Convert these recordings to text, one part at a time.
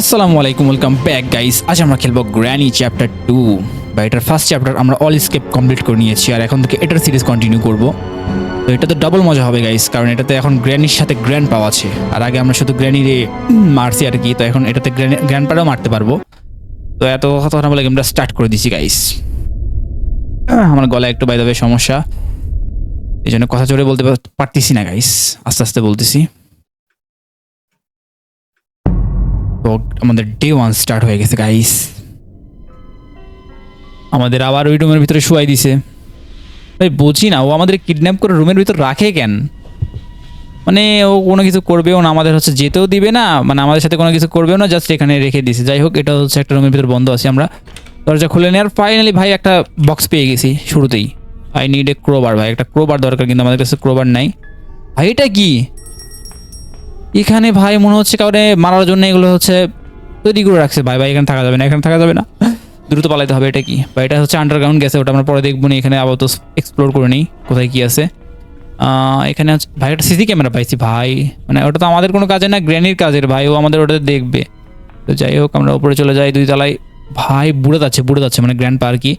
আসসালামু আলাইকুম welcome back guys আজ আমরা খেলব গ্র্যানি চ্যাপ্টার টু বা এটার ফার্স্ট চ্যাপ্টার আমরা অল স্কেপ কমপ্লিট করে নিয়েছি, আর এখন থেকে এটার সিরিজ কন্টিনিউ করব। তো এটা তো ডাবল মজা হবে গাইস কারণ এটাতে এখন গ্র্যানির সাথে গ্র্যান্ড পাওয়া আছে। আর আগে আমরা শুধু গ্র্যানিরে মারছি আর কি, তো এখন এটাতে গ্র্যান্ড পাটাও মারতে পারব। তো এত কথা না বলে গেমটা স্টার্ট করে দিছি গাইস আমার গলায় একটু বাইদাবে সমস্যা। এই জন্য কথা জোরে বলতে পার- পারতেছি না গাইস আস্তে আস্তে বলতেছি। তো আমাদের ডে ওয়ান স্টার্ট হয়ে গেছে গাইস আমাদের আবার ওই রুমের ভিতরে শুয়াই দিছে। ভাই, বুঝি না, ও আমাদের কিডন্যাপ করে রুমের ভিতর রাখে কেন? মানে ও কোনো কিছু করবেও না, আমাদের হচ্ছে যেতেও দিবে না মানে আমাদের সাথে কোনো কিছু করবেও না জাস্ট এখানে রেখে দিছে। যাই হোক, এটা হচ্ছে একটা রুমের ভিতরে বন্ধ আছি আমরা। দরজা খুলে নেওয়ার ফাইনালি ভাই একটা বক্স পেয়ে গেছি শুরুতেই। আই নিড এ ক্রোবার ভাই, একটা ক্রোবার দরকার, কিন্তু আমাদের কাছে ক্রোবার নাই। ভাই, এটা কি? এখানে ভাই মনে হচ্ছে কারণে মারার জন্য এগুলো হচ্ছে তৈরি করে রাখছে। ভাই ভাই, এখানে থাকা যাবে না, এখানে থাকা যাবে না। দ্রুত পালাইতে হবে এটা কি? বা এটা হচ্ছে আন্ডারগ্রাউন্ড গেছে, ওটা আমরা পরে দেখব না, এখানে আপাতত এক্সপ্লোর করে নিই, কোথায় কি আছে। এখানে ভাই, একটা সিসি ক্যামেরা পাইছি, ভাই। মানে ওটা তো আমাদের কোনো কাজে না, গ্র্যানির কাজের, ভাই, ও আমাদের ওটাতে দেখবে। তো যাই হোক, আমরা উপরে চলে যাই, দুই তলায়। ভাই, বুড়ে যাচ্ছে বুড়ে যাচ্ছে মানে গ্র্যান্ড পার কি।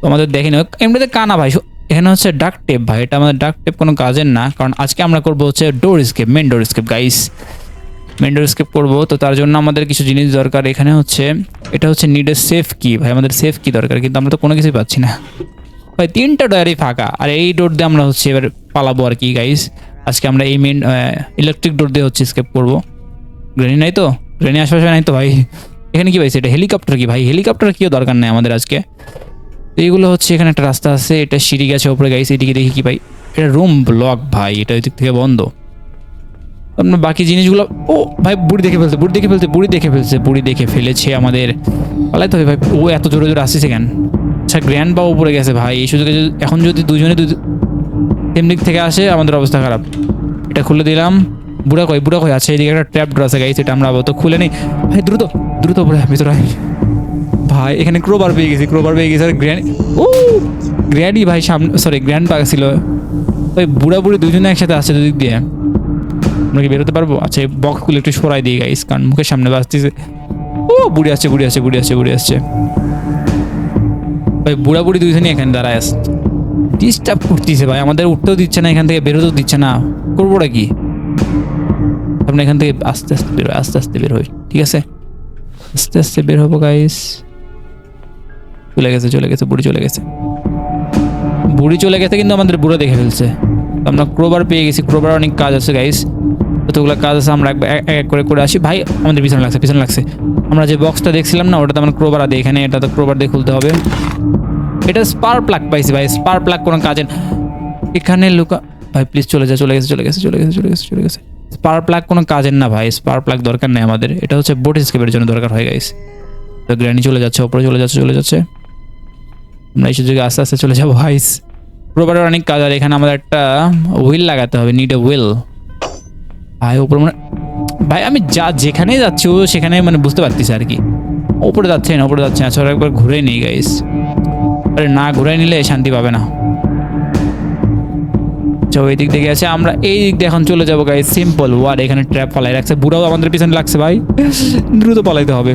তো আমাদের দেখেনি এমনিতে কানা, ভাই এখানে হচ্ছে ডাক টেপ ভাই, এটা আমাদের ডাক টেপ কোনো কাজের না, কারণ আজকে আমরা করব হচ্ছে door escape main door escape guys main door escape করব, তো তার জন্য আমাদের কিছু জিনিস দরকার। এখানে হচ্ছে, এটা হচ্ছে নিডের সেফ কি ভাই, আমাদের সেফ কি দরকার, কিন্তু আমরা তো কোনো কিছুই পাচ্ছি না। ভাই, তিনটা ডয়ারই ফাঁকা, আর এই ডোর দিয়ে আমরা হচ্ছে এবার পালাবো আর কি গাইস আজকে আমরা এই মেন ইলেকট্রিক ডোর দিয়ে হচ্ছে স্কেপ করব। গ্রেনি নাই তো? গ্রেনি আশেপাশে নাই তো ভাই? এখানে কি ভাই সেটা হেলিকপ্টার কি ভাই? হেলিকপ্টার কিও দরকার নেই আমাদের আজকে। তো এইগুলো হচ্ছে এখানে একটা রাস্তা আছে এটা সিঁড়ি গেছে ওপরে গাইছে এদিকে দেখি কি ভাই এটা রুম ব্লক ভাই এটা ওই দিক থেকে বন্ধ। আপনার বাকি জিনিসগুলো ও ভাই বুড়ি দেখে ফেলছে বুড়ি দেখে ফেলছে বুড়ি দেখে ফেলছে বুড়ি দেখে ফেলেছে আমাদের। পালাইতে হবে ভাই ও এত জোরে জোরে আসছে কেন? আচ্ছা গ্র্যান্ড বা উপরে গেছে ভাই এই সুযোগে এখন যদি দুজনে দুই সেম দিক থেকে আসে আমাদের অবস্থা খারাপ। এটা খুলে দিলাম। বুড়া কই বুড়া কই? আছে এদিকে একটা ট্র্যাপ ড্র আছে গাইছে এটা আমরা আপাতত খুলে নিই। ভাই দ্রুত দ্রুত আয়, ভিতরে। ভাই, এখানে ক্রোবার পেয়ে গেছি ক্রোবার পেয়ে গেছি। আর গ্র্যান্ড ও গ্র্যান্ডই ভাই সামনে সরি গ্র্যান্ড পাক ছিল। ওই বুড়া বুড়ি দুজনে একসাথে আসছে দুদিক দিয়ে। আমরা কি বেরোতে পারব? আচ্ছা এই বক্সগুলো একটু সরাই দিয়ে গাইস কারণ মুখের সামনে বাজতেছে। ও বুড়ি আসছে বুড়ি আসছে বুড়ি আসছে বুড়ি আসছে। ভাই বুড়া বুড়ি দুইজনই এখানে দাঁড়ায় আসছে ডিস্টার্ব করতেছে ভাই, আমাদের উঠতেও দিচ্ছে না, এখান থেকে বেরোতেও দিচ্ছে না। করবোটা কি? আমরা এখান থেকে আস্তে আস্তে বের হই আস্তে আস্তে বের হই, ঠিক আছে? আস্তে আস্তে বের হব গাইস চলে গেছে চলে গেছে, বুড়ি চলে গেছে। বুড়ি চলে গেছে কিন্তু আমাদের বুড়ো দেখে ফেলছে। আমরা ক্রোবার পেয়ে গেছি ক্রোবার অনেক কাজ আছে গাইস কতগুলো কাজ আছে, আমরা এক এক করে করে আসি। ভাই, আমাদের পিছনে লাগছে পিছনে লাগছে। আমরা যে বক্সটা দেখছিলাম না, ওটাতে আমরা ক্রোবার আদি, এখানে এটা তো ক্রোবার দিয়ে খুলতে হবে। এটা স্পার প্লাগ পাইছি, ভাই স্পার প্লাগ কোনো কাজে। এখানে লুকা ভাই প্লিজ চলে যা, চলে গেছে চলে গেছে চলে গেছে চলে গেছে চলে গেছে। স্পার প্লাগ কোনো কাজের না ভাই স্পার প্লাগ দরকার নেই আমাদের। এটা হচ্ছে বোট স্কেপের জন্য দরকার হয় গাইস তো গ্র্যানি চলে যাচ্ছে, ওপরে চলে যাচ্ছে চলে যাচ্ছে। আমরা এই সুযোগে আস্তে আস্তে চলে যাব ভাইস রোবারের অনেক কাজ, আর এখানে আমাদের একটা হুইল লাগাতে হবে নিড এ হুইল ভাই, ওপরে মানে ভাই, আমি যা যেখানে যাচ্ছি, ও সেখানে মানে বুঝতে পারতেছি আর কি। ওপরে যাচ্ছে না, ওপরে যাচ্ছে না আচ্ছা একবার ঘুরে নিই গাইস আরে না, ঘুরে নিলে শান্তি পাবে না। আচ্ছা ওই দিক থেকে আছে। আমরা এই দিক দিয়ে এখন চলে যাব গাইস সিম্পল ওয়ার এখানে ট্র্যাপ পালাই রাখছে। বুড়াও আমাদের পিছনে লাগছে, ভাই। দ্রুত পালাইতে হবে।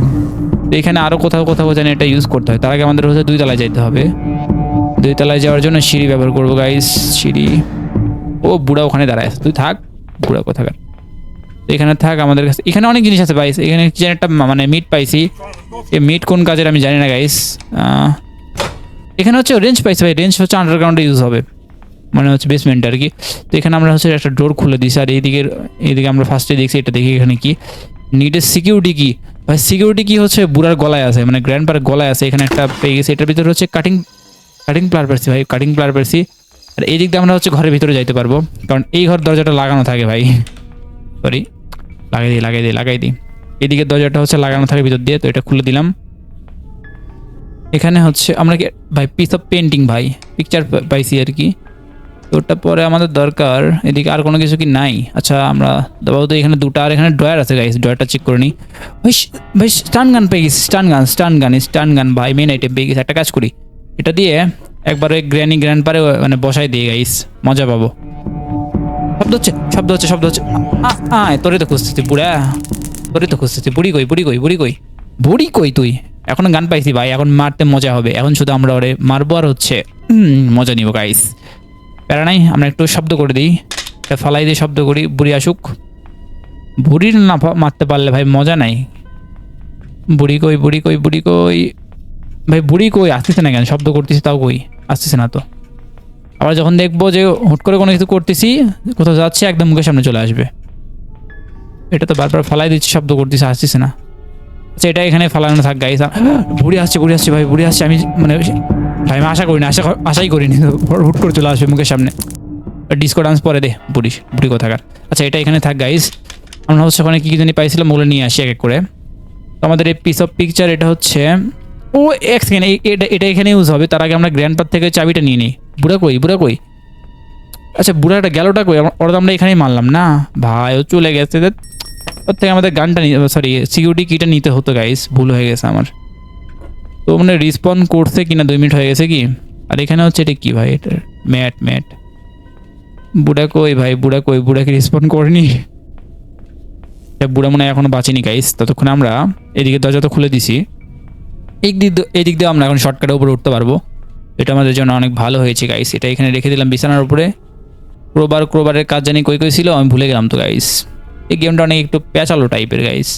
এখানে আরও কোথাও কোথাও যেন এটা ইউজ করতে হয়। তার আগে আমাদের হচ্ছে দুই তলায় যেতে হবে। দুই তলায় যাওয়ার জন্য সিঁড়ি ব্যবহার করব গাইস সিঁড়ি। ও, বুড়া ওখানে দাঁড়ায় আছে। তুই থাক। বুড়া কোথাকার। এখানে থাক আমাদের কাছে। এখানে অনেক জিনিস আছে গাইস এখানে যেন একটা মানে মিট পাইছি। এই মিট কোন কাজের আমি জানি না গাইস এখানে হচ্ছে রেঞ্জ পাইছি, ভাই। রেঞ্জ হচ্ছে আন্ডারগ্রাউন্ডে ইউজ হবে। মানে হচ্ছে বেসমেন্ট আর কি। তো এখানে আমরা হচ্ছে একটা ডোর খুলে দিছি আর এইদিকে এইদিকে আমরা ফার্স্টে দেখছি এটা দেখি এখানে কি। নিডের সিকিউরিটি কি? ভাই সিকিউরিটি কি হচ্ছে বুড়ার গলায় আছে মানে গ্র্যান্ড পার গলায় আছে, এখানে একটা পেয়ে গেছে। এটার ভিতরে হচ্ছে কাটিং কাটিং প্লার পেয়েছি ভাই কাটিং প্লার পেয়েছি আর এই দিক দিয়ে আমরা হচ্ছে ঘরের ভিতরে যাইতে পারব, কারণ এই ঘর দরজাটা লাগানো থাকে ভাই। সরি লাগাই দিই লাগাই দিই লাগাই দিই। এদিকে দরজাটা হচ্ছে লাগানো থাকে ভিতর দিয়ে, তো এটা খুলে দিলাম। এখানে হচ্ছে আমরা কি, ভাই পিস অফ পেন্টিং ভাই পিকচার পাইছি আর কি। তো ওটা পরে আমাদের দরকার। এদিকে আর কোনো কিছু কি নাই? আচ্ছা আমরা দাবাও তো এখানে দুটো আর এখানে ড্রয়ার আছে গাইস ড্রয়ারটা চেক করে নিই ভাই ভাই স্টান গান পেয়ে গেছি স্টান গান স্টান গান স্টান গান ভাই মেন আইটেম পেয়ে গেছি। একটা কাজ করি। এটা দিয়ে একবার ওই গ্র্যানি গ্র্যান্ড পারে মানে বসাই দিয়ে গাইস মজা পাবো। শব্দ হচ্ছে শব্দ হচ্ছে শব্দ হচ্ছে। আয়, তোরে তো খুঁজতেছি, বুড়া। তোরে তো খুঁজতেছি। বুড়ি কই বুড়ি কই বুড়ি কই? বুড়ি কই তুই? এখন গান পাইছি, ভাই। এখন মারতে মজা হবে। এখন শুধু আমরা ওরে মারবো আর হচ্ছে মজা নিব গাইস প্যারা নাই, আমরা একটু শব্দ করে দিই। একটা ফালাই দিয়ে শব্দ করি, বুড়ি আসুক। বুড়ির না মারতে পারলে ভাই মজা নাই। বুড়ি কই বুড়ি কই বুড়ি কই? ভাই বুড়ি কই? আসতেছে না কেন? শব্দ করতেছি, তাও কই? আসতেছে না তো। আবার যখন দেখব যে হুট করে কোনো কিছু করতেছি, কোথাও যাচ্ছে, একদম মুখের সামনে চলে আসবে। এটা তো বারবার ফালাই দিচ্ছি, শব্দ করতেছি, আসতেছে না। আচ্ছা এটা এখানে ফালানো থাক গাইস বুড়ি আসছে বুড়ি আসছে, ভাই, বুড়ি আসছে। আমি মানে ভাই, আমি আশা করিনি, আশা আশাই করিনি। হুট করে চলে আসবে মুখের সামনে। ডিসকো ডান্স পরে দে বুড়ি বুড়ি কোথাকার। আচ্ছা এটা এখানে থাক গাইস আমরা হচ্ছে ওখানে কী কী জানি পাইছিলাম, ওগুলো নিয়ে আসি এক এক করে। তো আমাদের এই পিস অফ পিকচার এটা হচ্ছে, ও, এক সেকেন্ড এটা এটা এখানে ইউজ হবে, তার আগে আমরা গ্র্যান্ড পার থেকে চাবিটা নিয়ে নিই। বুড়া কই বুড়া কই? আচ্ছা বুড়াটা গেলোটা কই? ওরা তো আমরা এখানেই মারলাম, না? ভাই, ও চলে গেছে ওর থেকে আমাদের গানটা সরি সিকিউরিটি কিটা নিতে হতো গাইস ভুল হয়ে গেছে আমার। তো মানে রিসপন্ড করছে কিনা দুই মিনিট হয়ে গেছে কি? আর এখানে হচ্ছে এটা কি ভাই এটা ম্যাট ম্যাট। বুড়া কই ভাই? বুড়া কই? বুড়াকে রিসপন্ড করেনি? এটা বুড়া মনে হয় এখনও বাঁচেনি গাইস ততক্ষণ আমরা এদিকে দরজা তো খুলে দিছি। এই দিক এই দিক দিয়ে আমরা এখন শর্টকাটের উপরে উঠতে পারব। এটা আমাদের জন্য অনেক ভালো হয়েছে গাইস এটা এখানে রেখে দিলাম বিছানার উপরে। ক্রোবার ক্রোবারের কাজ জানি কই কই ছিল? আমি ভুলে গেলাম তো গাইস এই গেমটা অনেক একটু পেঁচালো টাইপের গাইস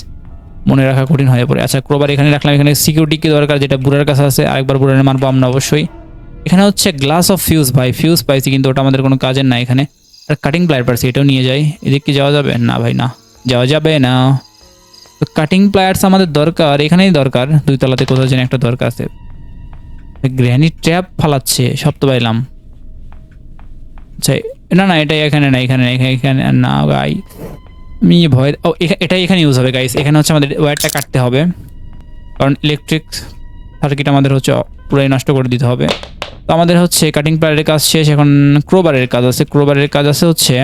মনে রাখা কঠিন হয়ে পড়ে। আচ্ছা ক্রোবার এখানে রাখলাম। এখানে সিকিউরিটি কি দরকার? যেটা বুড়ার কাছে আছে আরেকবার বুড়ার মারবো আমরা অবশ্যই। এখানে হচ্ছে গ্লাস অফ ফিউজ ভাই। ফিউজ পাইছি কিন্তু ওটা আমাদের কোনো কাজের না এখানে। আর কাটিং প্লায়ার পাইছি এটাও নিয়ে যাই। এদিক কি যাওয়া যাবে? না ভাই না। যাওয়া যাবে না। কাটিং প্লায়ার্স আমাদের দরকার এখানেই দরকার। দুই তলাতে কোথাও যেন একটা দরকার আছে। গ্র্যানি ট্র্যাপ ফালাচ্ছে সব তো পাইলাম। আচ্ছা না না এটা এখানে না এখানে না, এখানে না গাই আমি ভয়, ও এটাই এখানে ইউজ হবে গাইস এখানে হচ্ছে আমাদের ওয়্যারটা কাটতে হবে। কারণ ইলেকট্রিক সার্কিট আমাদের হচ্ছে পুরাই নষ্ট করে দিতে হবে। তো আমাদের হচ্ছে কাটিং প্লায়ারের কাজ শেষ। এখন ক্রোবারের কাজ আছে। ক্রোবারের কাজ আছে হচ্ছে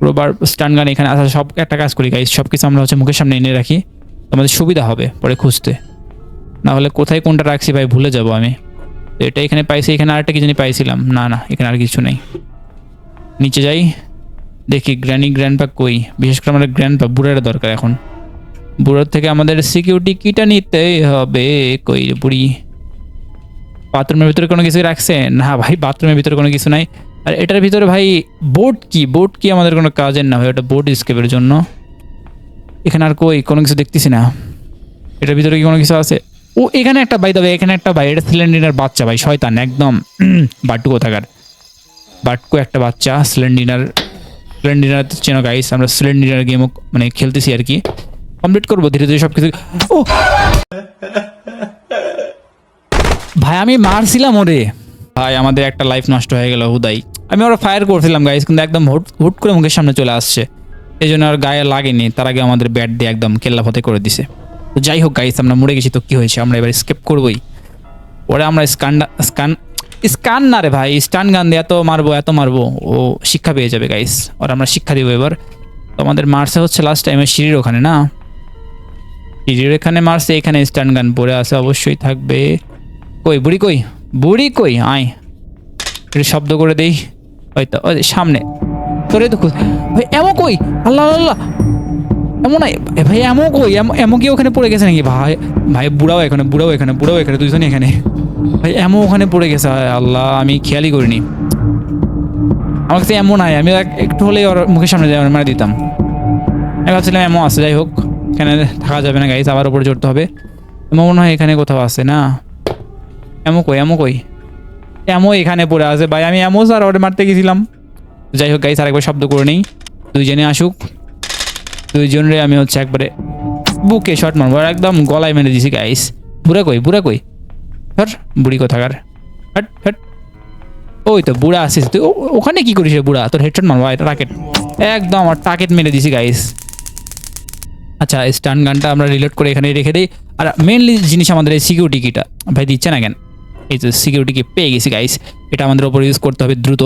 ক্রোবার স্টান গান এখানে আসা সব একটা কাজ করি গাইস সব কিছু আমরা হচ্ছে মুখের সামনে এনে রাখি। আমাদের সুবিধা হবে পরে খুঁজতে। না হলে কোথায় কোনটা রাখছি ভাই, ভুলে যাব আমি। তো এটা এখানে পাইছি, এখানে আরেকটা কি জানি পাইছিলাম। না না, এখানে আর কিছু নেই। নিচে যাই। দেখি গ্র্যানি গ্র্যান্ডপা কই? বিশেষ করে আমাদের গ্র্যান্ডপা বুড়ার দরকার এখন। বুড়োর থেকে আমাদের সিকিউরিটি কিটা নিতে হবে। কই বুড়ি? বাথরুমের ভিতরে কোনো কিছু রাখছে না ভাই বাথরুমের ভিতরে কোনো কিছু নাই। আর এটার ভিতরে ভাই বোট কি? বোট কি আমাদের কোনো কাজের না ভাই? ওটা বোট স্কেপের জন্য। এখানে আর কই? কোনো কিছু দেখতেছি না। এটার ভিতরে কি কোনো কিছু আছে? ও, এখানে একটা বাই দেবে এখানে একটা ভাই, এটা সিলিন্ডিনার বাচ্চা ভাই, শয়তান, একদম। বাট্টু কোথাকার? বাটকু একটা বাচ্চা সিলিন্ডিনার সিলিন্ডিনার চেনো গাইস আমরা সিলিন্ডিনার গেমও মানে খেলতেছি আর কি। কমপ্লিট করব ধীরে ধীরে সব কিছু ও! ভাই, আমি মারছিলাম ওরে। ভাই, আমাদের একটা লাইফ নষ্ট হয়ে গেল, হুদাই। আমি ওরা ফায়ার করছিলাম গাইস কিন্তু একদম হুট হুট করে মুখের সামনে চলে আসছে। এই জন্য আর গায়ে লাগেনি, তার আগে আমাদের ব্যাট দিয়ে একদম কেল্লা ফতে করে দিছে। তো যাই হোক গাইস আমরা মরে গেছি, তো কি হয়েছে? আমরা এবার স্কেপ করবোই। ওরে আমরা স্কান স্কান স্কান না রে ভাই, স্টান গান দিয়ে এত মারবো এত মারবো। ও শিক্ষা পেয়ে যাবে গাইস ওর আমরা শিক্ষা দিব এবার। তো আমাদের মারছে হচ্ছে লাস্ট টাইমে সিঁড়ির ওখানে, না? সিঁড়ির এখানে মার্সে এখানে স্টান গান পড়ে আছে, অবশ্যই থাকবে। কই, বুড়ি কই? বুড়ি কই? আয়। একটু শব্দ করে দেই। ওই তো, ওই সামনে। তোরে তো ভাই, এমন কই? আল্লাহ আল্লাহ। এমন ভাই এমন কই? এমন কি ওখানে পড়ে গেছে নাকি? ভাই ভাই বুড়াও এখানে বুড়াও এখানে বুড়াও এখানে, দুইজনই এখানে। ভাই এমন ওখানে পড়ে গেছে আল্লাহ, আমি খেয়ালই করিনি। আমার কাছে এমন নাই আমি একটু হলেই ওর মুখের সামনে যাই মারা দিতাম। আমি ভাবছিলাম এমন আছে, যাই হোক, এখানে থাকা যাবে না গাইস আবার উপরে চড়তে হবে। এমন মনে হয় এখানে কোথাও আছে, না? এমন কই এমন কই? এমন এখানে পড়ে আছে, ভাই, আমি এমন স্যার ওরে মারতে গেছিলাম। যাই হোক গাইস আরেকবার শব্দ করে নেই। দুইজনে আসুক। দুইজনের আমি হচ্ছে একবারে বুকে শট মারবো আর একদম গলায় মেরে দিছি গাইস বুড়া কই বুড়া কই? হট বুড়ি কোথাকার। Hot hot. ওই তো বুড়া আসিস। তুই ওখানে কি করিস বুড়া? তোর হেডশট মারবো, এটা রাকেট একদম আমার টাকেট মেরে দিছি গাইস আচ্ছা স্টান গানটা আমরা রিলোড করে এখানে রেখে দিই। আর মেনলি জিনিস আমাদের এই সিকিউরিটি কিটা ভাই, দিচ্ছে না কেন? এই তো সিকিউরিটি কি পেয়ে গেছি গাইস এটা আমাদের ওপর ইউজ করতে হবে দ্রুত।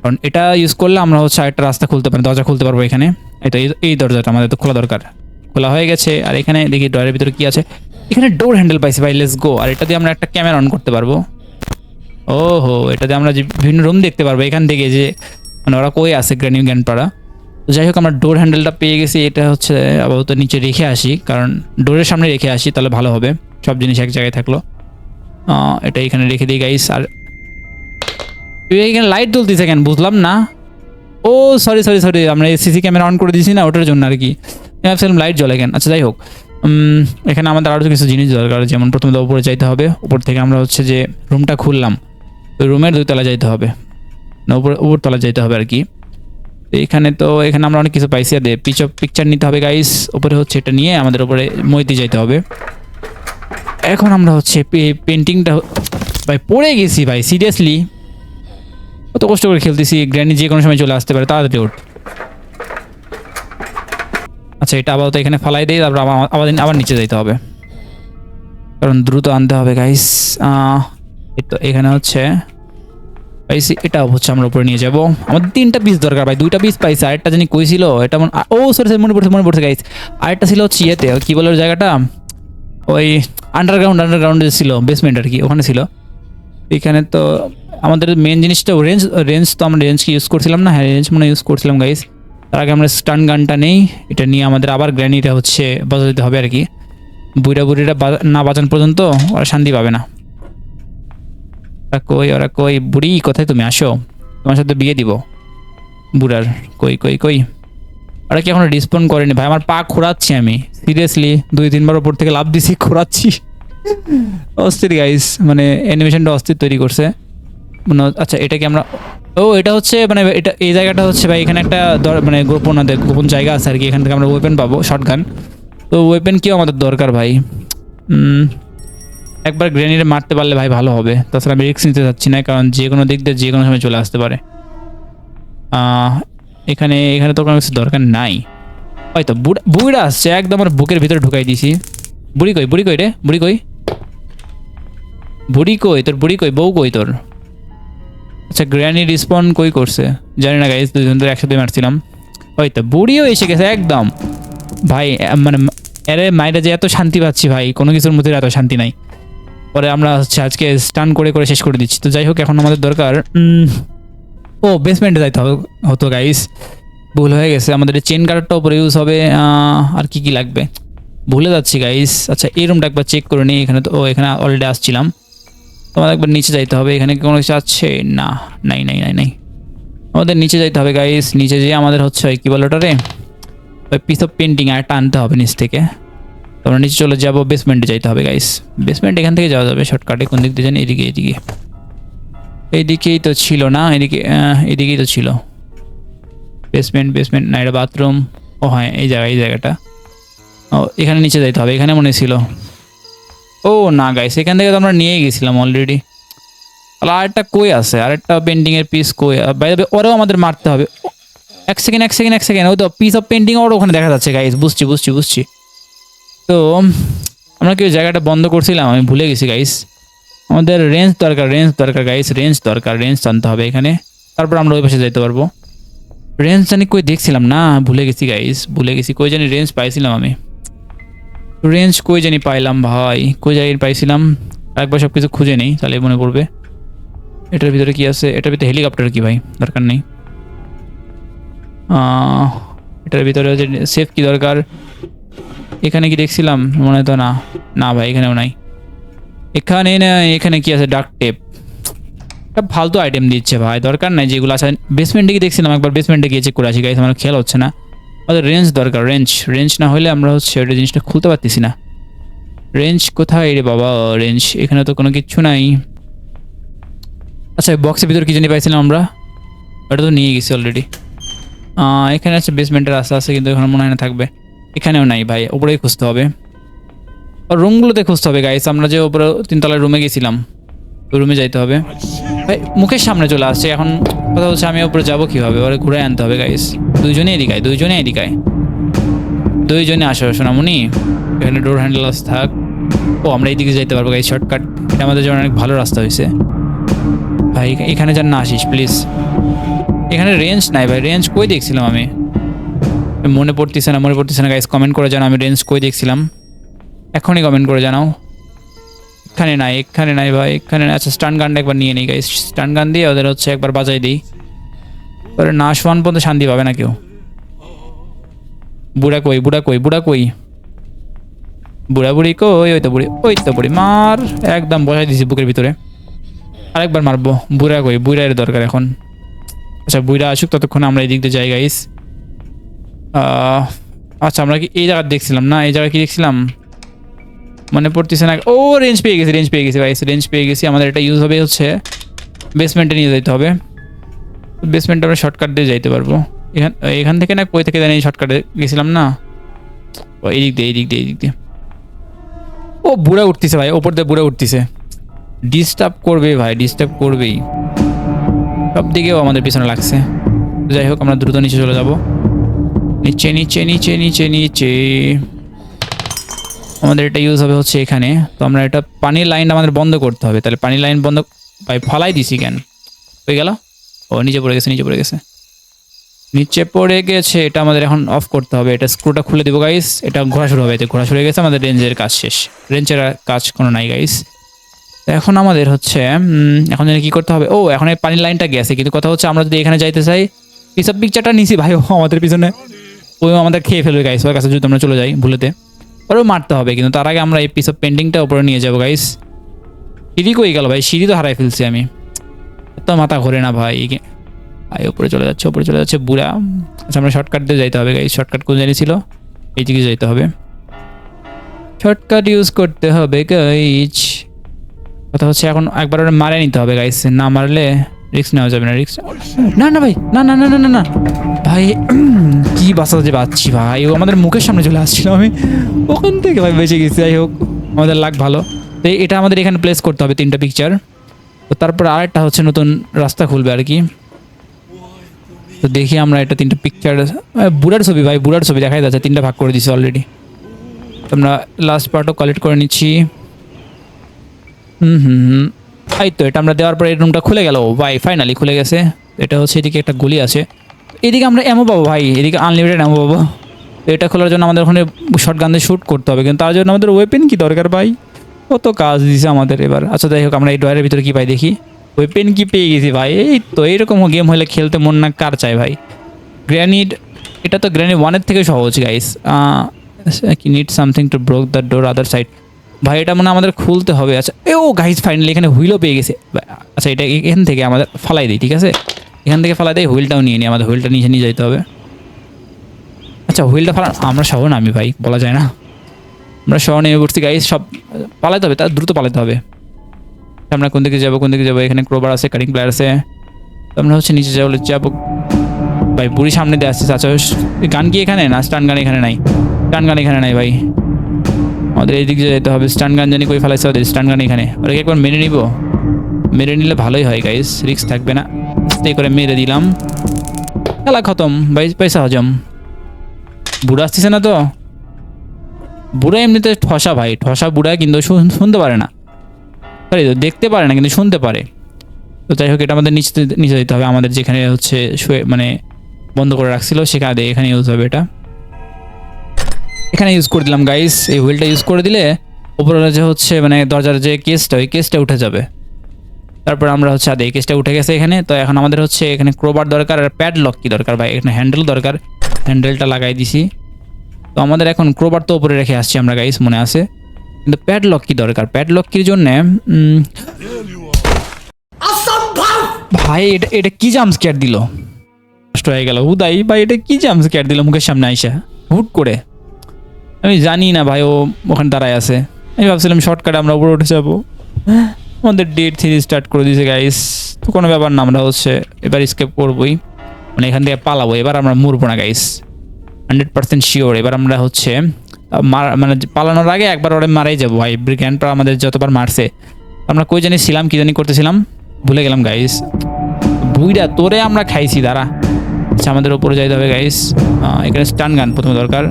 কারণ এটা ইউজ করলে আমরা হচ্ছে একটা রাস্তা খুলতে পারি, দরজা খুলতে পারব এখানে। এই তো এই- দরজাটা আমাদের তো খোলা দরকার। খোলা হয়ে গেছে, আর এখানে দেখি ডোরের ভিতরে কি আছে। এখানে ডোর হ্যান্ডেল পাইছি ভাই লেটস গো আর এটা দিয়ে আমরা একটা ক্যামেরা অন করতে পারব। ওহো এটাতে আমরা যে বিভিন্ন রুম দেখতে পারব। এখান থেকে যে মানে ওরা কই আছে গ্র্যানি গ্র্যান্ডপাড়া তো যাই হোক, আমরা ডোর হ্যান্ডেলটা পেয়ে গেছি। এটা হচ্ছে আপাতত নিচে রেখে আসি, কারণ ডোরের সামনে রেখে আসি, তাহলে ভালো হবে। সব জিনিস এক জায়গায় থাকল। এটা এখানে রেখে দিই গাইস আর এখানে লাইট জ্বলতেছে কেন? বুঝলাম না। ও সরি সরি সরি আমরা সিসি ক্যামেরা অন করে দিয়েছি না, ওটার জন্য আর কি। ভাবছিলাম লাইট জ্বলে কেন? আচ্ছা যাই হোক। এখানে আমাদের আরও কিছু জিনিস দরকার, যেমন প্রথমে তো উপরে যাইতে হবে, উপর থেকে আমরা হচ্ছে যে রুমটা খুললাম, ওই রুমের দুইতলা যাইতে হবে, না, উপরে উপরতলা যাইতে হবে আর কি। এখানে তো, এখানে আমরা অনেক কিছু পাইছি, আর পিচ পিকচার নিতে হবে গাইস উপরে হচ্ছে এটা নিয়ে, আমাদের উপরে মইতে যাইতে হবে। এখন আমরা হচ্ছে পেন্টিংটা ভাই, পড়ে গেছি, ভাই সিরিয়াসলি কত কষ্ট করে খেলতেছি, গ্র্যানি যে কোনো সময় চলে আসতে পারে, তাড়াতাড়ি ওঠ। আচ্ছা এটা আপাতত এখানে ফালাই দিই, তারপর আবার আবার আবার নিচে যাইতে হবে। কারণ দ্রুত আনতে হবে গাইস তো এখানে হচ্ছে, পাইছি এটা হচ্ছে আমরা উপরে নিয়ে যাব। আমাদের তিনটা পিস দরকার ভাই, দুইটা পিস পাইছি, আরেকটা জানি কই ছিল এটা মনে ও সরি সরি মনে পড়ছে মনে পড়ছে গাইস আরেকটা ছিল হচ্ছে ইয়েতে, কি বলে জায়গাটা? ওই আন্ডারগ্রাউন্ড আন্ডারগ্রাউন্ডে ছিল বেসমেন্ট আর কি, ওখানে ছিল। এখানে তো আমাদের মেন জিনিসটা রেঞ্জ রেঞ্জ তো আমরা রেঞ্জকে ইউজ করছিলাম না? হ্যাঁ রেঞ্জ মনে ইউজ করছিলাম গাইস তার আগে আমরা স্টান গানটা নেই। এটা নিয়ে আমাদের আবার গ্র্যানিটা হচ্ছে বাজাতে হবে আর কি বুড়া বুড়িটা বাজা- না বাজান পর্যন্ত ওরা শান্তি পাবে না। ওরা কই ওরা কই? বুড়ি কোথায় তুমি? আসো। তোমার সাথে বিয়ে দিব। বুড়ার কই কই কই? ওরা কি এখনও রিসপন্ড করেনি? ভাই আমার পা খোঁড়াচ্ছি আমি। সিরিয়াসলি দুই তিনবার ওপর থেকে লাভ দিছি খোঁড়াচ্ছি। অস্থির গাইস মানে অ্যানিমেশনটা অস্থির তৈরি করছে। আচ্ছা এটা কি আমরা, ও, এটা হচ্ছে মানে এটা, এই জায়গাটা হচ্ছে ভাই, এখানে একটা মানে গোপন গোপন জায়গা আছে আর কি, এখান থেকে আমরা ওয়েপেন পাবো শর্টগান তো ওয়েপেন কিও আমাদের দরকার ভাই। একবার গ্রেনেডে মারতে পারলে ভাই ভালো হবে। তাছাড়া আমি রিক্স নিতে চাচ্ছি না, কারণ যে কোনো দিক দিয়ে যে কোনো সময় চলে আসতে পারে। এখানে এখানে তো কোনো কিছু দরকার নাই। হয়তো বুড়া বুড়া আসছে, একদম আমার বুকের ভিতরে ঢুকাই দিছি বুড়ি কই বুড়ি কই রে? বুড়ি কই? বুড়ি কই? তোর বুড়ি কই? বউ কই তোর? আচ্ছা গ্র্যানি রিসপন্ড কই করছে? জানি না গাইজ দুজন ধরে একসাথে মারছিলাম। ওই তো, বুড়িও এসে গেছে, একদম। ভাই মানে এরে মায়েরা যে এত শান্তি পাচ্ছি ভাই, কোনো কিছুর মধ্যে এত শান্তি নাই। পরে আমরা হচ্ছে আজকে স্টান করে করে শেষ করে দিচ্ছি। তো যাই হোক, এখন আমাদের দরকার ও বেসমেন্টে যাইতে হবে, হতো গাইস ভুল হয়ে গেছে, আমাদের চেন কার্ডটা উপরে ইউজ হবে আর কি কি লাগবে? ভুলে যাচ্ছি গাইস আচ্ছা এই রুমটা একবার চেক করে নিই, এখানে তো, ও, এখানে অলরেডি আসছিলাম। তোমাদের একবার নিচে যাইতে হবে, এখানে কোনো কিছু আছে? না, নাই নাই নাই নাই। আমাদের নিচে যাইতে হবে গাইস নিচে যেয়ে আমাদের হচ্ছে কী বলে ওটারে? ওই পিস অফ পেন্টিং আর টানতে হবে নিচ থেকে। তোমরা নিচে চলে যাব বেসমেন্টে যাইতে হবে গাইস বেসমেন্ট এখান থেকে যাওয়া যাবে শর্টকাটে কোন দিক দিয়ে জানি এদিকে এদিকে। এইদিকেই তো ছিল না, এদিকে এদিকেই তো ছিল। বেসমেন্ট বেসমেন্ট না, এটা বাথরুম ও হ্যাঁ এই জায়গা এই জায়গাটা। ও, এখানে নিচে যাইতে হবে, এখানে মনে ছিল। ও না গাইস এখান থেকে তো আমরা নিয়ে গেছিলাম অলরেডি তাহলে আরেকটা কই আছে? আরেকটা পেন্টিংয়ের পিস কই? বাইরে ওরাও আমাদের মারতে হবে। এক সেকেন্ড এক সেকেন্ড এক সেকেন্ড ওই তো পিস অফ পেন্টিং ওর ওখানে দেখা যাচ্ছে গাইস বুঝছি বুঝছি বুঝছি। তো আমরা কি জায়গাটা বন্ধ করছিলাম? আমি ভুলে গেছি গাইস আমাদের রেঞ্জ দরকার রেঞ্জ দরকার গাইস রেঞ্জ দরকার রেঞ্জ আনতে হবে এখানে। তারপর আমরা ওই পাশে যেতে পারব। রেঞ্জ জানি কই দেখছিলাম না, ভুলে গেছি গাইস ভুলে গেছি। কই জানি রেঞ্জ পাইছিলাম আমি। রেঞ্জ কই জানি পাইলাম ভাই? কই জায়গায় পাইছিলাম? একবার সব কিছু খুঁজে নেই, তাহলে মনে পড়বে। এটার ভিতরে কি আছে? এটার ভিতরে হেলিকপ্টার কি ভাই? দরকার নেই। এটার ভিতরে হচ্ছে সেফ কি দরকার। এখানে কি দেখছিলাম? মনে তো না। না ভাই, এখানেও নাই। এখানে না এখানে কি আছে? ডাক টেপ একটা ফালতু আইটেম দিচ্ছে ভাই। দরকার নাই যেগুলো আছে। বেসমেন্টে গিয়ে দেখছিলাম? একবার বেসমেন্টে গিয়ে চেক করে আসি গাইস আমার খেয়াল হচ্ছে না। আমাদের রেঞ্জ দরকার রেঞ্জ রেঞ্জ না হলে আমরা হচ্ছে ওই জিনিসটা খুলতে পারতেছি না। রেঞ্জ কোথায় রে বাবা? রেঞ্জ এখানে তো কোনো কিচ্ছু নাই। আচ্ছা বক্সের ভিতরে কি জানি পাইছিলাম আমরা? ওটা তো নিয়ে গেছি অলরেডি এখানে আছে বেসমেন্টের রাস্তা আছে, কিন্তু এখানে মনে হয় না থাকবে। এখানেও নাই ভাই ওপরেই খুঁজতে হবে। আর রুমগুলোতে খুঁজতে হবে গাইস আমরা যে উপরে তিনতলার রুমে গেছিলাম। রুমে যাইতে হবে। ভাই, মুখের সামনে চলে আসছে। এখন কথা হচ্ছে, আমি উপরে যাব কীভাবে? ওরা ঘুরে আনতে হবে গাইস দুইজনে এদিকায় দুইজনে এদিকায় দুইজনে আসো, সোনামণি। এখানে ডোর হ্যান্ডেল আস থাক। ও, আমরা এইদিকে যাইতে পারব গাইস শর্টকাট এটা আমাদের জন্য অনেক ভালো রাস্তা হয়েছে ভাই এখানে যেন না আসিস প্লিজ এখানে রেঞ্জ নাই ভাই রেঞ্জ কই দেখছিলাম আমি? মনে পড়তেছে না, মনে পড়তেছে না গাইস কমেন্ট করে জানাও, আমি রেঞ্জ কই দেখছিলাম? এখনই কমেন্ট করে জানাও। এখানে নাই এখানে নাই ভাই, এখানে নাই। আচ্ছা স্টান গানটা একবার নিয়ে নিই গাইস স্টান গান দিয়ে ওদের হচ্ছে একবার বাজাই দিই। পরে না শোয়ান পর্যন্ত শান্তি পাবে না কেউ। বুড়া কই বুড়া কই বুড়া কই? বুড়া বুড়ি কই, ওই তো বুড়ি, ওই তো বুড়ি। মার, একদম বসাই দিছি বুকের ভিতরে। আরেকবার মারবো। বুড়া কই, বুড়ার দরকার এখন। আচ্ছা বুড়া আসুক, ততক্ষণ আমরা এই দিক দিয়ে যাই গাইস আচ্ছা আমরা কি এই জায়গা দেখছিলাম না? এই জায়গা কি দেখছিলাম? মনে পড়তেছে না। ও রেঞ্জ পেয়ে গেছি রেঞ্জ পেয়ে গেছি গাইস রেঞ্জ পেয়ে গেছি, আমাদের এটা ইউজ হবে হচ্ছে বেসমেন্টে নিয়ে যেতে হবে। বেসমেন্টে আমরা শর্টকাট দিয়ে যাইতে পারব। এখান এখান থেকে না, কই থেকে জানি শর্টকাটে গেছিলাম না? ও এই দিক দিয়ে এই দিক দিয়ে এই দিক দিয়ে। ও, বুড়া উঠতেছে ভাই, ওপর দিয়ে বুড়া উঠতেছে। ডিস্টার্ব করবে ভাই ডিস্টার্ব করবেই। সব দিকেও আমাদের পিছনে লাগছে। যাই হোক, আমরা দ্রুত নিচে চলে যাব। নিচে নিচে নিচে নিচে নিচে। আমাদের এটা ইউজ হবে হচ্ছে এখানে। তো আমরা এটা পানির লাইন আমাদের বন্ধ করতে হবে। তাহলে পানির লাইন বন্ধ ভাই ফলাই দিছি কেন? হয়ে গেল? ও, নিচে পড়ে গেছে, নিচে পড়ে গেছে। নিচে পড়ে গেছে, এটা আমাদের এখন অফ করতে হবে। এটা স্ক্রুটা খুলে দেবো গাইস এটা ঘোরা শুরু হবে। ঘোরা শুরু হয়ে গেছে, আমাদের রেঞ্জের কাজ শেষ। রেঞ্জের কাজ কোনো নাই গাইস এখন আমাদের হচ্ছে এখন কি করতে হবে? ও, এখন এই পানির লাইনটা গেছে। কিন্তু কথা হচ্ছে, আমরা যদি এখানে যাইতে চাই পিসব পিকচারটা নিছি, ভাই। ও আমাদের পিছনে। ওই আমাদের খেয়ে ফেলবে গাইস ওর কাছে যদি আমরা চলে যাই, ভুলেতে। ওরও মারতে হবে, কিন্তু তার আগে আমরা এই পিস অফ পেন্টিংটা উপরে নিয়ে যাব গাইস সিঁড়ি কই গেল ভাই? সিঁড়ি তো হারাই ফেলছি আমি। তো মাথা ঘোরে না ভাই। ভাই উপরে চলে যাচ্ছে, উপরে চলে যাচ্ছে, বুড়া। আচ্ছা আমরা শর্টকাট দিয়ে যাইতে হবে গাইস শর্টকাট কোন জানি ছিল? এই দিকে যাইতে হবে। শর্টকাট ইউজ করতে হবে গাইজ কথা হচ্ছে এখন একবার ওরা মারে নিতে হবে গাইস না মারলে রিস্ক নেওয়া যাবে না রিস্ক না না ভাই, না না না না না না। ভাই, কি বাঁচা যে বাঁচছি ভাই, ও আমাদের মুখের সামনে চলে আসছিল। আমি ওখান থেকে ভাই বেঁচে গেছি, যাই হোক, আমাদের লাগ ভালো। তো এটা আমাদের এখানে প্লেস করতে হবে তিনটা পিকচার তো তারপর আরেকটা হচ্ছে নতুন রাস্তা খুলবে আর কি। তো দেখি আমরা এটা তিনটা পিকচার বুড়ার ছবি ভাই, বুড়ার ছবি দেখাই যাচ্ছে, তিনটা ভাগ করে দিছি অলরেডি আমরা লাস্ট পার্টও কালেক্ট করে নিচ্ছি। হুম হুম হুম। এই তো, এটা আমরা দেওয়ার পরে এই রুমটা খুলে গেল। ভাই ফাইনালি খুলে গেছে। এটা হচ্ছে এদিকে একটা গুলি আছে। এদিকে আমরা এমও পাবো ভাই। এদিকে আনলিমিটেড এমও পাবো। এটা খোলার জন্য আমাদের ওখানে শর্ট গান শ্যুট করতে হবে। কিন্তু তার জন্য আমাদের ওয়েপেন কি দরকার ভাই? কত কাজ দিছে আমাদের এবার। আচ্ছা যাই হোক, আমরা এই ডয়ারের ভিতরে কি পাই দেখি। ওয়েপেন কি পেয়ে গেছি ভাই? এই তো এইরকম গেম হলে খেলতে মন না, কার চাই ভাই? গ্র্যানিড এটা তো গ্র্যানিড ওয়ানের থেকে সহজ গাইস কি need something to broke the door other side ভাই, এটা মনে আমাদের খুলতে হবে। আচ্ছা ও গাইজ ফাইনালি এখানে হুইলও পেয়ে গেছে। আচ্ছা এটা এখান থেকে আমাদের ফালাই দিই, ঠিক আছে? এখান থেকে ফালাই দেয় হুইলটাও নিয়ে নিই, আমাদের হুইলটা নিচে নিয়ে যেতে হবে। আচ্ছা হুইলটা ফালা আমরা সহ নামি ভাই, বলা যায় না। আমরা সহ নেমে পড়ছি গাইজ সব পালাতে হবে, তার দ্রুত পালাতে হবে। আমরা কোন দিকে যাব, কোন দিকে যাব? এখানে ক্রোবার আছে কাটিং প্লেয়ার আছে। আমরা হচ্ছে নিচে যাব যাব। ভাই, বুড়ি সামনে দিয়ে আসছে আচ্ছা গান কি এখানে? না স্টান গান এখানে নাই। স্টান গান এখানে নাই ভাই। আমাদের এই দিক যেতে হবে। স্টান গান জানি কই ফেলাইছে ওদের, স্টান গান এখানে। ওটাকে একবার মেরে নিব। মেরে নিলে ভালোই হয় গাইস রিস্ক থাকবে না। আস্তে করে মেরে দিলাম। খেলা খতম, ভাই পয়সা হজম। বুড়া আসতেছে না তো? বুড়া এমনিতে ঠসা ভাই, ঠসা বুড়া কিন্তু শুনতে পারে না। সরি দেখতে পারে না, কিন্তু শুনতে পারে। তো যাই হোক, এটা আমাদের নিচে নিচে দিতে হবে। আমাদের যেখানে হচ্ছে শুয়ে মানে বন্ধ করে রাখছিল, সেখানে এখানে ইউজ হবে এটা। এখানে ইউজ করে দিলাম গাইস এই হুইলটা ইউজ করে দিলে উপরে যে হচ্ছে মানে দরজার যে কেসটা ওই কেসটা উঠে যাবে। তারপর আমরা হচ্ছে আদে এই কেসটা উঠে গেছে এখানে। তো এখন আমাদের হচ্ছে এখানে ক্রোবার দরকার আর প্যাড লক কি দরকার? ভাই, এখানে হ্যান্ডেল দরকার। হ্যান্ডেলটা লাগাই দিছি। তো আমাদের এখন ক্রোবার তো উপরে রেখে আসছি আমরা গাইস মনে আছে? কিন্তু প্যাড লক কি দরকার? প্যাড লক কির জন্য ভাই, এটা এটা কি জাম্প স্কেয়ার দিল? নষ্ট হয়ে গেল। উদাই ভাই, এটা কি জাম্প স্কেয়ার দিল? মুখের সামনে আইসা। হুট করে। আমি জানি না ভাই ও ওখানে দাঁড়ায় আছে। আমি ভাবছিলাম শর্টকাটে আমরা উপরে উঠে যাব। আমাদের ডেট থ্রি স্টার্ট করে দিয়েছে গাইস তো কোনো ব্যাপার না আমরা হচ্ছে এবার স্কেপ করবোই। মানে এখান থেকে পালাবো এবার আমরা মরবো না গাইস হান্ড্রেড পার্সেন্ট শিওর এবার আমরা হচ্ছে মার মানে পালানোর আগে একবার ওরা মারাই যাব ভাই। গ্র্যান্ডপা আমাদের যতবার মারছে। আমরা কই জানি ছিলাম কী জানি করতেছিলাম। ভুলে গেলাম গাইস বুইরা তোরে আমরা খাইছি দাঁড়া। আচ্ছা আমাদের উপরে যাইতে হবে গাইস এখানে স্টান গান প্রথমে দরকার।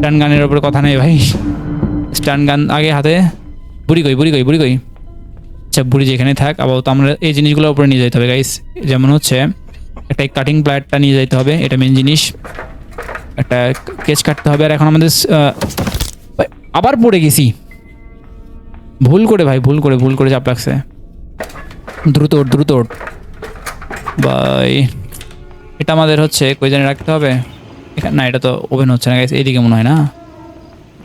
স্টান গানের উপরে কথা নেই ভাই। স্টান গান আগে হাতে। বুড়ি কই বুড়ি কই বুড়ি কই? আচ্ছা বুড়ি যেখানে থাক, আপাতত আমরা এই জিনিসগুলোর উপরে নিয়ে যেতে হবে গাইস যেমন হচ্ছে, একটা কাটিং প্লায়ারটা নিয়ে যেতে হবে, এটা মেন জিনিস। একটা কেচ কাটতে হবে, আর এখন আমাদের আবার পড়ে গেছি। ভুল করে ভাই, ভুল করে ভুল করে চাপ লাগছে। দ্রুত দ্রুত। ভাই, এটা আমাদের হচ্ছে, কই জানি রাখতে হবে? না, এটা তো ওপেন হচ্ছে না গাইস এদিকে মনে হয় না?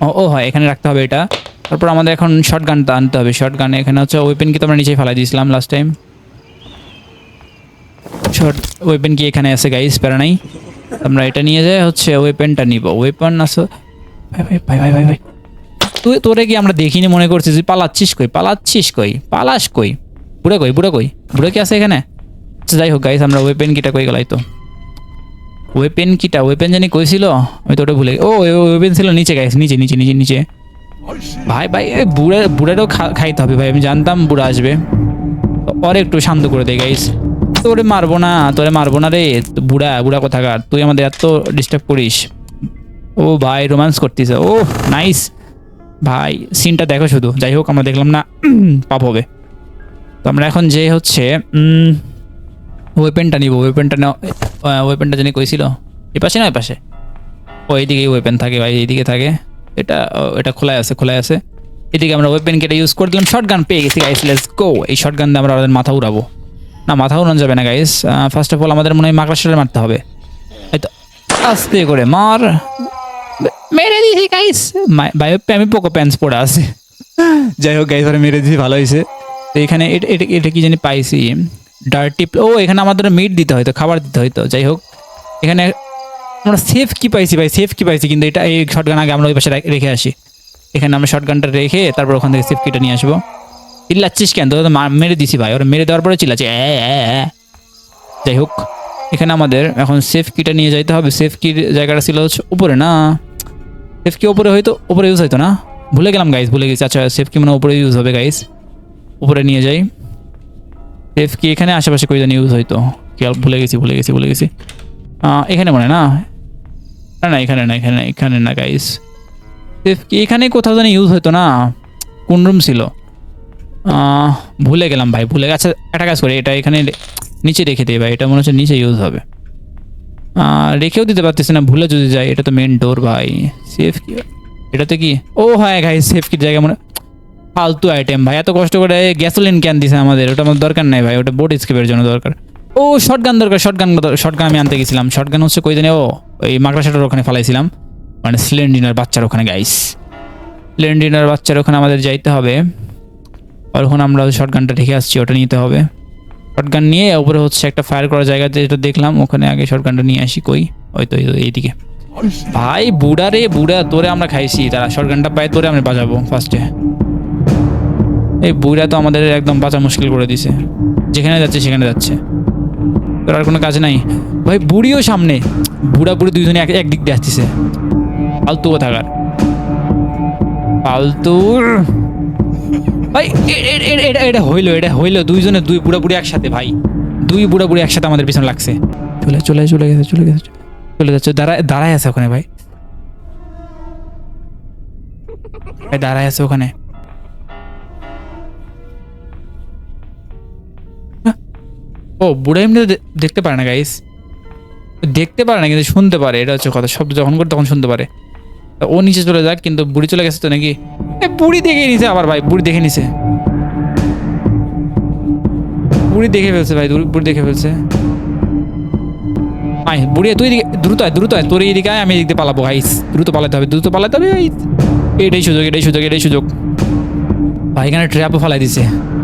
ও ও, হয়, এখানে রাখতে হবে এটা। তারপর আমাদের এখন শর্ট গানটা আনতে হবে। শর্ট গান এখানে হচ্ছে ওয়েপেন কি তো আমরা নিচেই ফেলাই দিয়েছিলাম লাস্ট টাইম শর্ট ওয়েপেন কি এখানে আছে গাইস প্যারা নাই। আমরা এটা নিয়ে যাই হচ্ছে ওয়েপেনটা নিব। ওয়েপন আছে, ভাই ভাই ভাই ভাই ভাই ভাই। তুই, তোরে কি আমরা দেখিনি মনে করছিস? তুই পালাচ্ছিস কই? পালাচ্ছিস কই? পালাস কই? বুড়া কই? বুড়া কই? বুড়া কি আছে এখানে? আচ্ছা যাই হোক গাইস আমরা ওয়েপেন কিটা কই গেলাই তো। ওয়েপেন কিটা? ওয়েপেন জানি কইছিল? আমি তো ওটা ভুলে ও ওয়েপেন ছিল নিচে গাইস নিচে নিচে নিচে নিচে। ভাই ভাই বুড়া বুড়ারও খা- খাইতে হবে ভাই, আমি জানতাম বুড়া আসবে। ওর একটু শান্ত করে দে গাইস তোরে মারবো না, তোরে মারবো না রে। বুড়া বুড়া কোথাকার? তুই আমাদের এত ডিস্টার্ব করিস। ও ভাই রোম্যান্স করতিস। ও নাইস ভাই সিনটা দেখো শুধু। যাই হোক, আমরা দেখলাম না, পাপ হবে। তো আমরা এখন যে হচ্ছে ওয়েপেনটা নিব ওয়েপেনটা ওয়েপেনটা জানি কইছিল? এ পাশে না ওই পাশে? ও, এইদিকেই ওয়েপেন থাকে ভাই, এইদিকে থাকে। এটা এটা খোলায় আছে খোলায় আছে। এদিকে আমরা ওয়েপেন কেটে ইউজ করে দিলাম শর্ট গান পেয়ে গেছি গাইস লেটস গো এই শর্ট গান দিয়ে আমরা আমাদের মাথা উড়াবো। না, মাথা উড়ানো যাবে না গাইস ফার্স্ট অফ অল আমাদের মনে হয় মাকড়াশালে মারতে হবে। এই তো, আস্তে করে মার। মেরে দিয়েছি গাইস বায়োপে আমি পোকো প্যান্টস পরে আছে। যাই হোক গাইস ওরা মেরে দিয়েছি, ভালো হয়েছে। তো এখানে এটা এটা কি জানি পাইছি। ডার্টি ও, এখানে আমাদের মিট দিতে হয়তো খাবার দিতে হয়তো যাই হোক। এখানে আমরা সেফ কি পাইছি ভাই? সেফ কি পাইছি? কিন্তু এটা এই শর্টগান আগে আমরা ওই পাশে রেখে আসি। এখানে আমরা শর্টগানটা রেখে তারপর ওখান থেকে সেফ কিটা নিয়ে আসব। চিল্লাচ্ছিস কেন? তো মেরে দিছি ভাই। ওরা মেরে দেওয়ার পরে চিল্লাচ্ছে। যাই হোক, এখানে আমাদের এখন সেফ কিটা নিয়ে যাইতে হবে। সেফ কির জায়গাটা ছিল হচ্ছে উপরে না। সেফ কি উপরে হয়তো উপরে ইউজ হয়তো না। ভুলে গেলাম গাইস ভুলে গেছি। আচ্ছা সেফ কি মানে উপরে ইউজ হবে গাইস উপরে নিয়ে যাই। সেফ কি এখানে আশেপাশে কই ইউজ হয়তো খেয়াল ভুলে গেছি ভুলে গেছি ভুলে গেছি। এখানে মনে না? না না, এখানে না এখানে না এখানে না গাইস সেফ কি এখানে কোথাও জানি ইউজ হতো না? কোন রুম ছিল? ভুলে গেলাম ভাই, ভুলে আচ্ছা একটা কাজ করি, এটা এখানে নিচে রেখে দিই ভাই, এটা মনে হচ্ছে নিচে ইউজ হবে। রেখেও দিতে পারতেছি না, ভুলে যদি যাই, এটা তো মেন ডোর ভাই। সেফ কি এটাতে কি ও হ্যাঁ গাই সেফ কি জায়গা মনে ফালতু আইটেম ভাই, এত কষ্ট করে গ্যাসোলিন ক্যান দিছে আমাদের, ওটা আমার দরকার নাই ভাই, ওটা বোট স্কেপের জন্য দরকার। ও শর্টগান দরকার শর্টগান শর্টগান আমি আনতে গেছিলাম শর্টগান হচ্ছে কই জানি, ও, ওই মাকড়াসাটার ওখানে ফালাইছিলাম। মানে স্লেন্ডিনার বাচ্চার ওখানে গাইস স্লেন্ডিনার বাচ্চার ওখানে আমাদের যাইতে হবে। ওখানে আমরা শর্টগানটা রেখে আসছি, ওটা নিতে হবে। শর্টগান নিয়ে উপরে হচ্ছে একটা ফায়ার করার জায়গাতে যেটা দেখলাম, ওখানে আগে শর্টগানটা নিয়ে আসি কই, ওই তো এই এইদিকে। ভাই, বুড়া রে, বুড়া, তোরে আমরা খাইছি, তারা শর্টগানটা পাই তোরে আমরা বাজাবো ফার্স্টে এই বুড়া তো আমাদের একদম বাঁচা মুশকিল করে দিছে। যেখানে যাচ্ছে, সেখানে যাচ্ছে। তোর আর কোনো কাজ নাই। ভাই, বুড়িও সামনে। বুড়া বুড়ি দুইজনে এক একদিক দিয়ে আসতেছে। ফালতু থাকার ফালতু ভাই এটা এটা হইল এটা হইল দুইজনে দুই বুড়া বুড়ি একসাথে, ভাই। দুই বুড়া বুড়ি একসাথে আমাদের পিছনে লাগছে। চলে চলে চলে গেছে চলে গেছে, চলে যাচ্ছে। দাঁড়ায় দাঁড়ায় আছে ওখানে ভাই, দাঁড়ায় আছে ওখানে। ও, বুড়া এমনি দেখতে পারে না গাইস দেখতে পারে না, কিন্তু শুনতে পারে, এটা হচ্ছে কথা। শব্দ যখন করে তখন শুনতে পারে। ও নিচে চলে যাক, কিন্তু বুড়ি চলে গেছে তো নাকি? বুড়ি দেখে নিছে আবার ভাই, বুড়ি দেখে নিছে। বুড়ি দেখে ফেলছে ভাই বুড়ি- দেখে ফেলছে। আয়, বুড়ি, তুই দ্রুত আয় দ্রুত আয়, তোর এদিকে আয়, আমি এদিক পালাবো গাইস দ্রুত পালাতে হবে, দ্রুত পালাতে হবে এটাই সুযোগ এটাই সুযোগ এটাই সুযোগ। ভাই, এখানে ট্র্যাপও ফালাই দিছে।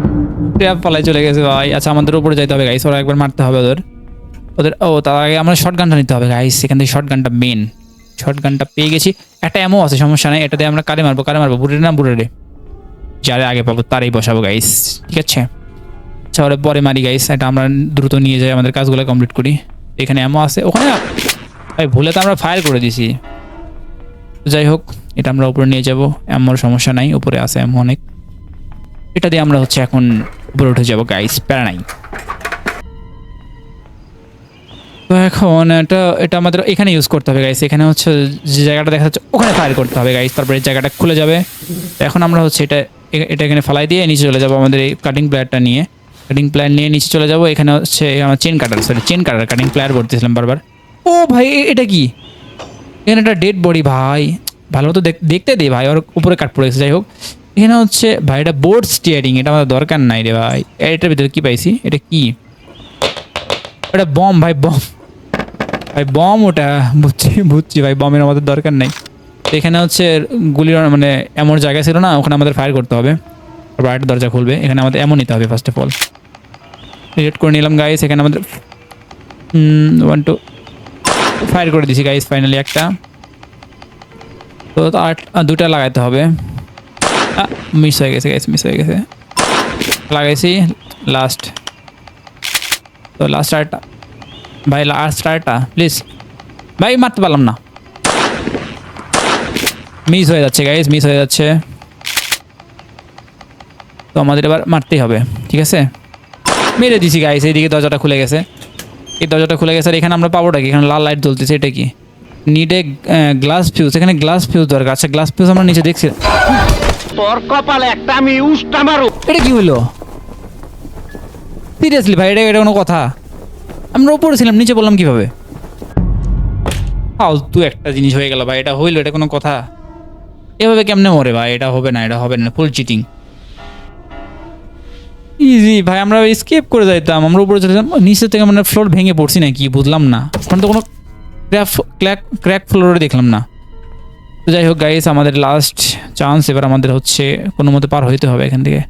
ট্র্যাপ পালাই চলে গেছে ভাই। আচ্ছা আমাদের উপরে যাইতে হবে গাইস ওরা একবার মারতে হবে ওদের। ওদের, ও, তার আগে আমরা শর্ট গানটা নিতে হবে গাইস এখান থেকে শর্ট গানটা মেন শর্ট গানটা পেয়ে গেছি। একটা এমও আছে, সমস্যা নেই, এটাতে আমরা কারে মারবো কারে মারবো বুড়ে না বুড়ে যারে আগে পাবো, তারই বসাবো গাইস ঠিক আছে? আচ্ছা ওরা পরে মারি গাইস এটা আমরা দ্রুত নিয়ে যাই, আমাদের কাজগুলো কমপ্লিট করি। এখানে এমও আছে, ওখানে ভাই, ভুলে তো আমরা ফায়ার করে দিছি। যাই হোক, এটা আমরা উপরে নিয়ে যাব এমন সমস্যা নাই, উপরে আছে এমন অনেক। এটা দিয়ে আমরা হচ্ছে এখন উপরে উঠে যাব গাইস প্যারা নাই। তো এখন এটা এটা আমাদের এখানে ইউজ করতে হবে গাইস এখানে হচ্ছে যে জায়গাটা দেখা যাচ্ছে, ওখানে ফায়ার করতে হবে গাইস তারপরে জায়গাটা খুলে যাবে। এখন আমরা হচ্ছে এটা এটা এখানে ফালাই দিয়ে নিচে চলে যাব আমাদের এই কাটিং প্লেয়ারটা নিয়ে। কাটিং প্লেয়ার নিয়ে নিচে চলে যাব, এখানে হচ্ছে আমার chain cutter sorry chain cutter cutting player বলতেছিলাম বারবার। ও ভাই এটা কি? এখানে একটা ডেড বডি ভাই। ভালো মতো দেখ- দেখতে দে ভাই, ওর উপরে কাট পড়ে গেছে, যাই হোক। এখানে হচ্ছে, ভাই, এটা বোর্ড স্টিয়ারিং এটা আমাদের দরকার নাই রে ভাই। এটার ভিতরে কি পাইছি? এটা কি? এটা বম ভাই বম ভাই বম ওটা, বুঝছি বুঝছি, ভাই বমের আমাদের দরকার নাই। এখানে হচ্ছে, গুলির মানে এমন জায়গা ছিল না, ওখানে আমাদের ফায়ার করতে হবে। তারপর দরজা খুলবে, এখানে আমাদের এমন নিতে হবে ফার্স্ট অফ অল রিলেট করে নিলাম গাইস এখানে আমাদের ওয়ান টু ফায়ার করে দিছি গাইস ফাইনালি একটা। তো আট দুটা লাগাইতে হবে। মিস হয়ে গেছে গাইস মিস হয়ে গেছে। লাগাইছি লাস্ট তো লাস্ট আরটা ভাই লাস্ট আরটা প্লিজ ভাই, মারতে পারলাম না। মিস হয়ে যাচ্ছে গাইস মিস হয়ে যাচ্ছে। তো আমাদের এবার মারতেই হবে, ঠিক আছে? মেরে দিছি গাইস এইদিকে দরজাটা খুলে গেছে। এই দরজাটা খুলে গেছে, আর এখানে আমরা পাবোটা কি? এখানে লাল লাইট জ্বলতেছে, এটা কি? নিডে গ্লাস ফিউজ এখানে গ্লাস ফিউজ দরকার আচ্ছা গ্লাস ফিউজ আমরা নিচে দেখছি। তোর কপালে একটা আমি উষ্টা মারু। এটা কি হলো সিরিয়াসলি ভাই, এটা এটা কোনো কথা? আমরা উপরে ছিলাম, নিচে বললাম কীভাবে? ফালতু একটা জিনিস হয়ে গেল ভাই, এটা হইল, এটা কোনো কথা? এভাবে কেমনে মরে ভাই? এটা হবে না, এটা হবে না ফুল চিটিং ইজি ভাই, আমরা স্কেপ করে যাইতাম, আমরা উপরে চলে যেতাম। নিচে থেকে মানে ফ্লোর ভেঙে পড়ছি না কি বুঝলাম না। ওখানে তো কোনো ক্র্যাক ক্র্যাক ফ্লোরে দেখলাম না। তো যাই হোক গাইস আমাদের লাস্ট চান্স এবার আমাদের হচ্ছে কোনো মতে পার হইতে হবে এখান থেকে।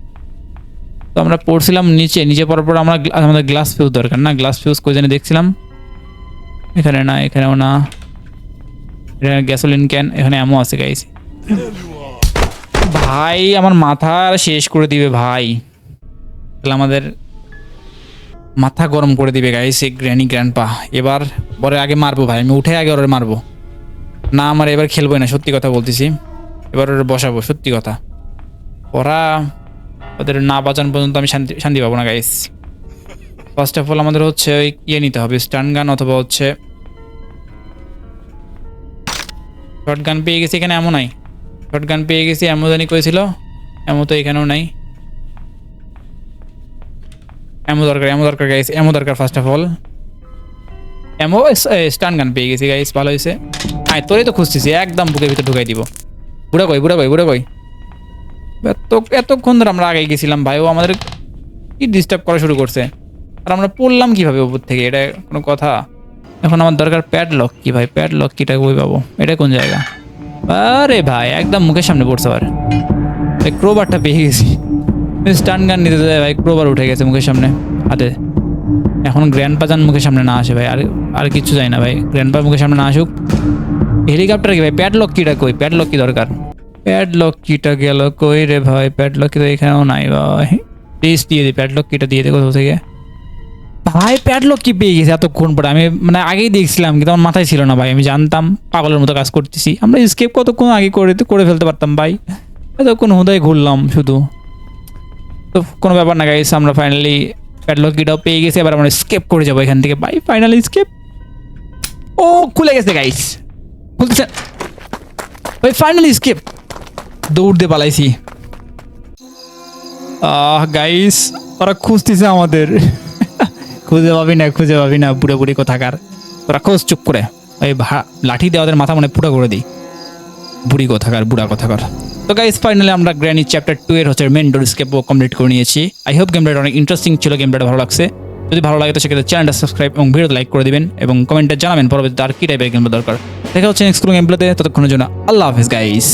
তো আমরা পড়ছিলাম নিচে নিচে পড়ার পর আমরা আমাদের গ্লাস ফিউজ দরকার না। গ্লাস ফিউজ কই দেখছিলাম। এখানে না, এখানেও না। এটা গ্যাসোলিন ক্যান এখানে এমন আছে গাইস ভাই, আমার মাথা শেষ করে দিবে, ভাই। তাহলে আমাদের মাথা গরম করে দিবে গাইস এই গ্র্যানি গ্র্যান্ডপা এবার পরে আগে মারবো, ভাই। আমি উঠে আগে ওরে মারবো। না, আমার এবার খেলবোই না, সত্যি কথা বলতেছি। এবার ওরা বসাবো, সত্যি কথা। ওরা ওদের না বাঁচান পর্যন্ত আমি শান্তি শান্তি পাবো না গাইস ফার্স্ট অফ অল আমাদের হচ্ছে ওই ইয়ে নিতে হবে স্টান গান অথবা হচ্ছে শর্ট গান পেয়ে গেছি এখানে এমন নাই। শর্ট গান পেয়ে গেছি এমন জানি করেছিল এমন তো এখানেও নাই। এমন দরকার এমন দরকার গাইস এমন দরকার first of all emo stun gun পেয়ে গেছি গাইস ভালো হয়েছে। হ্যাঁ তোরই তো খুঁজতেছি, একদম বুকের ভিতরে ঢুকাই দিব। বুড়া কই বুড়া কই বুড়া কই? এত, এতক্ষণ ধরে আমরা আগে গেছিলাম ভাই, ও আমাদের কি ডিস্টার্ব করা শুরু করছে? আর আমরা পড়লাম কীভাবে উপর থেকে, এটা কোনো কথা? এখন আমার দরকার প্যাড লক কি ভাই প্যাড লক কিটা কই পাবো? এটা কোন জায়গা? আরে ভাই, একদম মুখের সামনে পড়ছে আবার। ভাই ক্রোবারটা পেয়ে গেছি। স্টান গান নিতে যায় ভাই ক্রোবার উঠে গেছে মুখের সামনে। হাতে এখন গ্র্যান্ড পাজান মুখের সামনে না আসে ভাই, আর আর কিছু চাই না ভাই। গ্র্যান্ড পা মুখের সামনে না আসুক। হেলিকপ্টার কি ভাই প্যাড লক কিটা কই? প্যাড লক কি দরকার। প্যাডলক কিটা গেল কই রে ভাই? প্যাডলক কি তো এখানেও নাই ভাই। প্লিজ দিয়ে দি প্যাডলক কিটা দিয়ে দে কোথাও থেকে। ভাই প্যাডলক কি পেয়ে গেছে এতক্ষণ পরে। আমি মানে আগেই দেখছিলাম কিন্তু আমার মাথায় ছিল না ভাই। আমি জানতাম, পাগলের মতো কাজ করতেছি। আমরা স্কেপ কতক্ষণ আগে করে করে ফেলতে পারতাম ভাই? এতক্ষণ হুদায় ঘুরলাম শুধু। তো কোনো ব্যাপার না গাইস আমরা ফাইনালি প্যাডলক কিটাও পেয়ে গেছি। এবার আমরা স্কেপ করে যাব এখান থেকে। ভাই ফাইনালি স্কেপ ও, খুলে গেছে গাইস খুলতেছে ভাই ফাইনালি স্কেপ দৌড় দিয়ে পালাইছি। আহ গাইস ওরা খুঁজতেছে আমাদের। খুঁজে পাবি না খুঁজে পাবি না বুড়ে বুড়ি কোথাকার। তোরা খোঁজ চুপ করে। ওই ভা- লাঠি দিয়ে ওদের মাথা মনে পুরো করে দিই। বুড়ি কোথাকার বুড়া কোথাকার। তো গাইস ফাইনালি আমরা গ্র্যানি চ্যাপ্টার টু এর হচ্ছে মেন ডোর স্কেপও কমপ্লিট করে নিয়েছি। আই হোপ গেমটা অনেক ইন্টারেস্টিং ছিল গেমটা ভালো লাগছে। যদি ভালো লাগে তো সেক্ষেত্রে চ্যানেলটা সাবস্ক্রাইব এবং ভিডিওতে লাইক করে দিবেন এবং কমেন্টে জানাবেন পরবর্তীতে আর কী টাইপের গেম দরকার। দেখা হচ্ছে নেক্সট কোনো গেম প্লেতে ততক্ষণের জন্য আল্লাহ হাফিজ গাইস